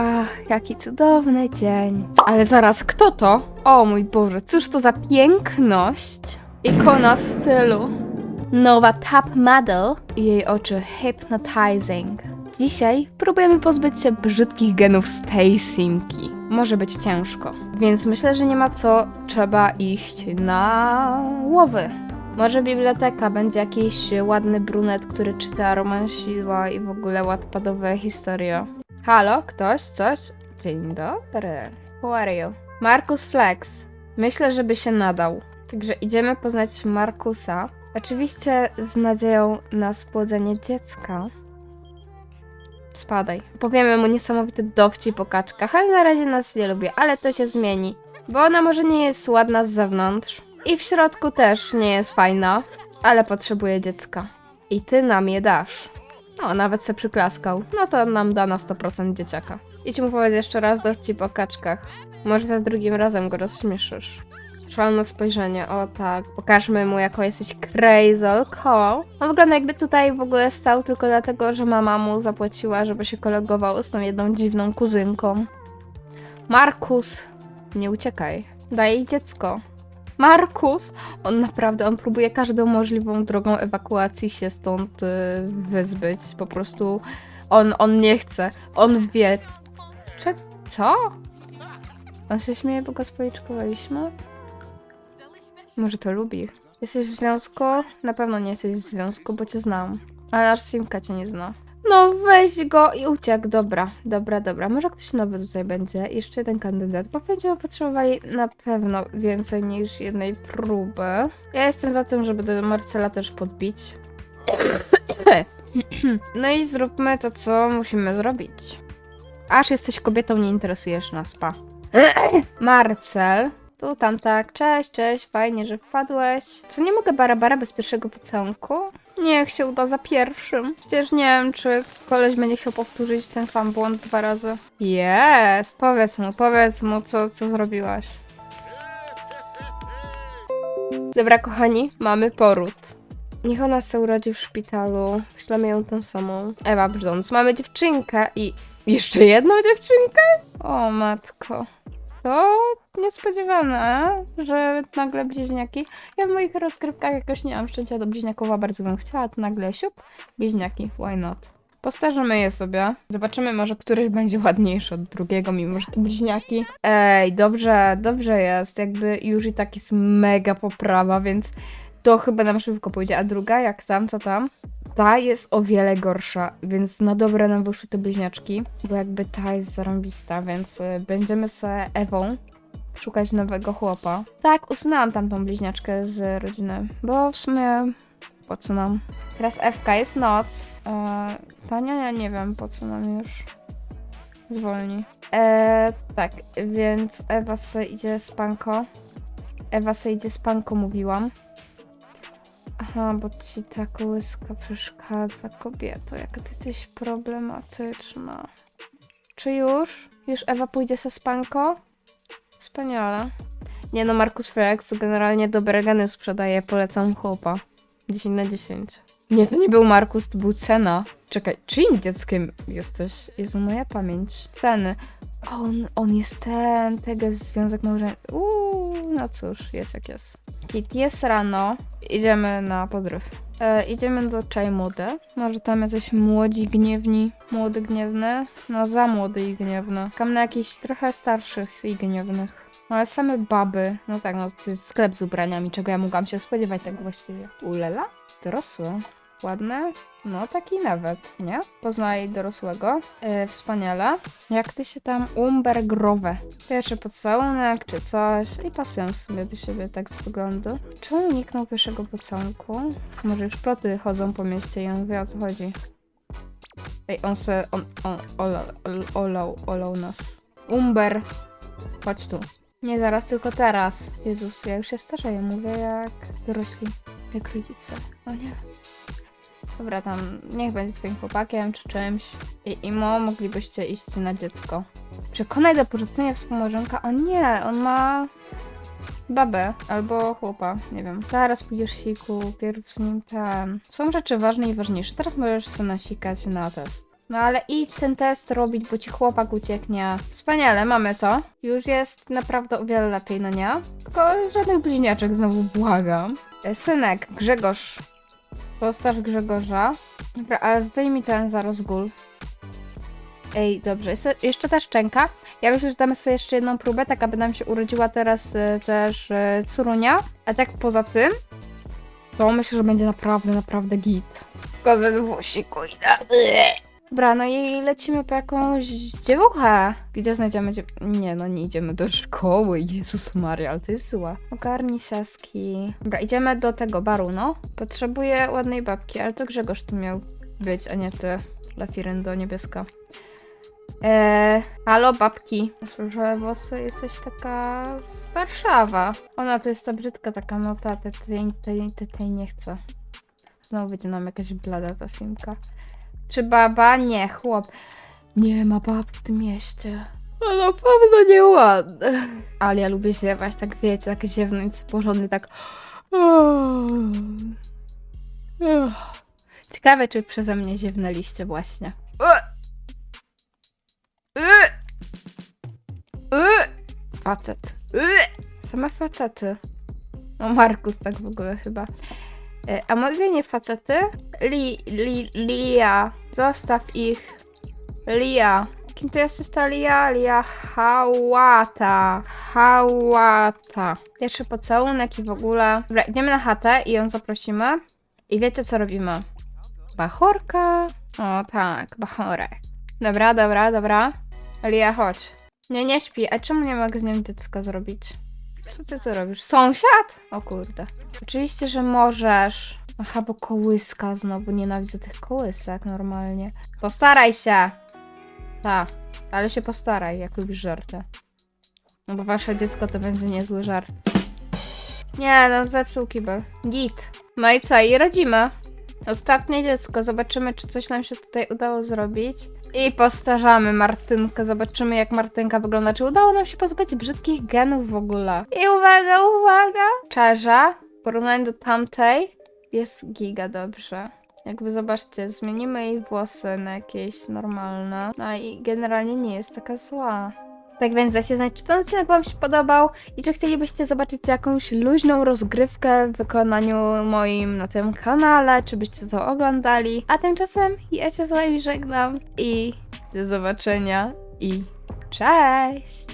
Ach, jaki cudowny dzień. Ale zaraz, kto to? O mój Boże, cóż to za piękność? Ikona stylu. Nowa top model i jej oczy hypnotizing. Dzisiaj próbujemy pozbyć się brzydkich genów z tej simki. Może być ciężko, więc myślę, że nie ma co, trzeba iść na łowy. Może biblioteka, będzie jakiś ładny brunet, który czyta romansiła i w ogóle ładpadowe historie. Halo, ktoś, coś? Dzień dobry. Who are you? Markus Flex. Myślę, żeby się nadał. Także idziemy poznać Markusa. Oczywiście z nadzieją na spłodzenie dziecka. Spadaj. Powiemy mu niesamowity dowcip o kaczkach, ale na razie nas nie lubi, ale to się zmieni. Bo ona może nie jest ładna z zewnątrz i w środku też nie jest fajna, ale potrzebuje dziecka. I ty nam je dasz. No, nawet se przyklaskał. No to nam da na 100% dzieciaka. Idź mu powiedz jeszcze raz dowcip o kaczkach. Może za drugim razem go rozśmieszysz. Szalone spojrzenie, o tak. Pokażmy mu, jaką jesteś crazy koło. On wygląda jakby tutaj w ogóle stał tylko dlatego, że mama mu zapłaciła, żeby się kolegował z tą jedną dziwną kuzynką. Markus, nie uciekaj. Daj jej dziecko. Markus! On naprawdę, on próbuje każdą możliwą drogą ewakuacji się stąd y, wyzbyć. Po prostu on, on nie chce. On wie. Cze co? On się śmieje, bo go spoliczkowaliśmy? Może to lubi. Jesteś w związku? Na pewno nie jesteś w związku, bo cię znam. Ale aż Simka cię nie zna. No weź go i uciekł. Dobra, dobra, dobra. Może ktoś nowy tutaj będzie. Jeszcze jeden kandydat, bo będziemy potrzebowali na pewno więcej niż jednej próby. Ja jestem za tym, żeby do Marcela też podbić. No i zróbmy to, co musimy zrobić. Aż jesteś kobietą, nie interesujesz nas, pa. Marcel. Tu, tam, tak. Cześć, cześć, fajnie, że wpadłeś. Co, nie mogę bara-bara bez pierwszego pocałunku? Niech się uda za pierwszym. Przecież nie wiem, czy koleś będzie chciał powtórzyć ten sam błąd dwa razy. Jest! Powiedz mu, powiedz mu, co, co zrobiłaś. Dobra, kochani, mamy poród. Niech ona se urodzi w szpitalu. Ślemy ją tą samą. Ewa brzdąc. Mamy dziewczynkę i... Jeszcze jedną dziewczynkę? O, matko. To niespodziewane, że nagle bliźniaki. Ja w moich rozgrywkach jakoś nie mam szczęścia do bliźniaków, a bardzo bym chciała, to nagle siup, bliźniaki, why not? Postarzymy je sobie. Zobaczymy może, któryś będzie ładniejszy od drugiego, mimo że to bliźniaki. Ej, dobrze, dobrze jest. Jakby już i tak jest mega poprawa, więc to chyba nam szybko pójdzie. A druga, jak tam, co tam? Ta jest o wiele gorsza, więc na dobre nam wyszły te bliźniaczki, bo jakby ta jest zarąbista, więc y, będziemy z Ewą szukać nowego chłopa. Tak, usunęłam tamtą bliźniaczkę z rodziny, bo w sumie po co nam? Teraz Ewka, jest noc. Eee, ta niania nie wiem po co nam już zwolni. Eee, tak, więc Ewa se idzie spanko. Ewa se idzie spanko, mówiłam. Aha, bo ci ta łyska przeszkadza, kobieto, jak ty jesteś problematyczna. Czy już? Już Ewa pójdzie ze spanko? Wspaniale. Nie no, Markus Flex generalnie dobre geny sprzedaje, polecam chłopa. 10 na 10. Nie, to nie był Markus, to był Cena. Czekaj, czyim dzieckiem jesteś? Jezu, moja pamięć. Ceny. On, on jest ten, tego związek małżeński. Uuu, no cóż, jest jak jest. Kit, jest rano. Idziemy na podryw. E, idziemy do Czaj Mody. Może tam jacyś młodzi, gniewni. Młody, gniewny? No za młody i gniewny. Kam na jakichś trochę starszych i gniewnych. No ale same baby. No tak, no to jest sklep z ubraniami, czego ja mogłam się spodziewać tak właściwie. Ulela? Dorosłe. Ładne? No taki nawet, nie? Poznaj dorosłego. E, wspaniale. Jak ty się tam umbergrowe? Pierwszy pocałunek czy coś i pasują w sumie do siebie tak z wyglądu. Czemu uniknął pierwszego pocałunku? Może już ploty chodzą po mieście i on wie o co chodzi. Ej, on se, on, on, olał, ol- olał, olał nas. Umber. Chodź tu. Nie zaraz, tylko teraz. Jezus, ja już się starzeję, mówię jak dorośli, jak rodzice. O nie. Dobra, tam niech będzie twoim chłopakiem czy czymś. I Imo, moglibyście iść na dziecko. Przekonaj do porzucenia wspomożonka. O nie, on ma babę albo chłopa, nie wiem. Zaraz pójdziesz siku, pierw z nim ten. Są rzeczy ważne i ważniejsze. Teraz możesz sobie nasikać na test. No ale idź ten test robić, bo ci chłopak ucieknie. Wspaniale, mamy to. Już jest naprawdę o wiele lepiej, no nie? Tylko żadnych bliźniaczek znowu błagam. E, Synek, Grzegorz. Postaż Grzegorza. Dobra, ale zdaj mi ten za rozgól. Ej, dobrze. Jest jeszcze ta szczęka. Ja myślę, że damy sobie jeszcze jedną próbę, tak aby nam się urodziła teraz e, też e, curunia. A tak poza tym, to myślę, że będzie naprawdę, naprawdę git. Tylko ten włosik idę. Dobra, no i lecimy po jakąś dziewuchę. Gdzie znajdziemy dziew... Nie, no nie idziemy do szkoły. Jezus Maria, ale to jest złe. Ogarnij saski. Dobra, idziemy do tego baru, no. Potrzebuję ładnej babki, ale to Grzegorz tu miał być, a nie ty. Lafiryndo niebieska. Eee, halo babki. Że włosy jesteś taka starszawa. Ona to jest ta brzydka taka, no ta, tej, tej, tej, nie chcę. Znowu będzie nam jakaś blada ta simka. Czy baba? Nie, chłop. Nie ma bab w tym mieście. No na pewno nieładne. Ale ja lubię ziewać, tak wiecie, tak ziewnąć porządny, tak... Ciekawe, czy przeze mnie ziewnęliście właśnie. Facet. Same facety. No Markus tak w ogóle chyba. E, A mogę nie facety? Li, li, Lia. Zostaw ich. Lia. Kim to jesteś ta Lia? Lia Hałata. Hałata. Pierwszy pocałunek i w ogóle. Dobra, idziemy na chatę i ją zaprosimy. I wiecie co robimy? Bachorka. O tak, bachorek. Dobra, dobra, dobra. Lia, chodź. Nie, nie śpi. A czemu nie mogę z nią dziecka zrobić? Co ty tu robisz? Sąsiad? O kurde. Oczywiście, że możesz. Aha, bo kołyska znowu. Nienawidzę tych kołysek normalnie. Postaraj się! Tak, ale się postaraj, jak lubisz żarty. No bo wasze dziecko to będzie niezły żart. Nie, no zepsuł kibel. Git. No i co? I rodzimy. Ostatnie dziecko. Zobaczymy, czy coś nam się tutaj udało zrobić. I postarzamy Martynkę. Zobaczymy, jak Martynka wygląda. Czy udało nam się pozbyć brzydkich genów w ogóle. I uwaga, uwaga! Czerza, w porównaniu do tamtej, jest giga dobrze. Jakby zobaczcie, zmienimy jej włosy na jakieś normalne. No i generalnie nie jest taka zła. Tak więc dajcie znać, czy ten odcinek Wam się podobał i czy chcielibyście zobaczyć jakąś luźną rozgrywkę w wykonaniu moim na tym kanale, czy byście to oglądali. A tymczasem ja się z Wami żegnam i do zobaczenia i cześć!